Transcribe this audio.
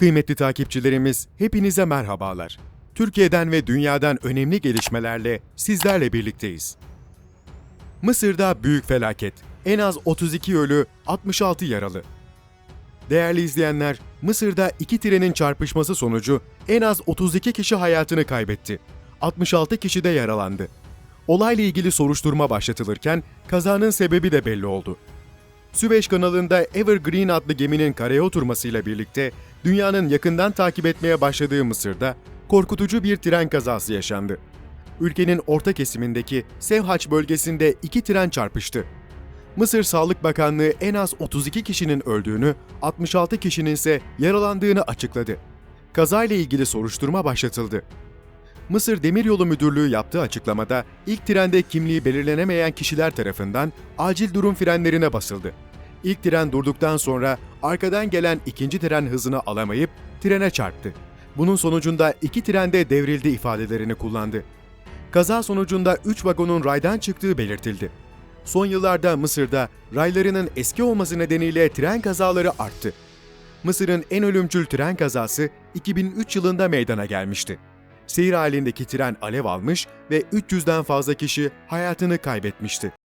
Kıymetli takipçilerimiz, hepinize merhabalar. Türkiye'den ve dünyadan önemli gelişmelerle sizlerle birlikteyiz. Mısır'da büyük felaket. En az 32 ölü, 66 yaralı. Değerli izleyenler, Mısır'da iki trenin çarpışması sonucu en az 32 kişi hayatını kaybetti. 66 kişi de yaralandı. Olayla ilgili soruşturma başlatılırken kazanın sebebi de belli oldu. Süveyş kanalında Evergreen adlı geminin karaya oturmasıyla birlikte dünyanın yakından takip etmeye başladığı Mısır'da korkutucu bir tren kazası yaşandı. Ülkenin orta kesimindeki Sevhaç bölgesinde iki tren çarpıştı. Mısır Sağlık Bakanlığı en az 32 kişinin öldüğünü, 66 kişinin ise yaralandığını açıkladı. Kazayla ilgili soruşturma başlatıldı. Mısır Demiryolu Müdürlüğü yaptığı açıklamada ilk trende kimliği belirlenemeyen kişiler tarafından acil durum frenlerine basıldı. İlk tren durduktan sonra arkadan gelen ikinci tren hızını alamayıp trene çarptı. Bunun sonucunda iki tren de devrildi ifadelerini kullandı. Kaza sonucunda 3 vagonun raydan çıktığı belirtildi. Son yıllarda Mısır'da raylarının eski olması nedeniyle tren kazaları arttı. Mısır'ın en ölümcül tren kazası 2003 yılında meydana gelmişti. Seyir halindeki tren alev almış ve 300'den fazla kişi hayatını kaybetmişti.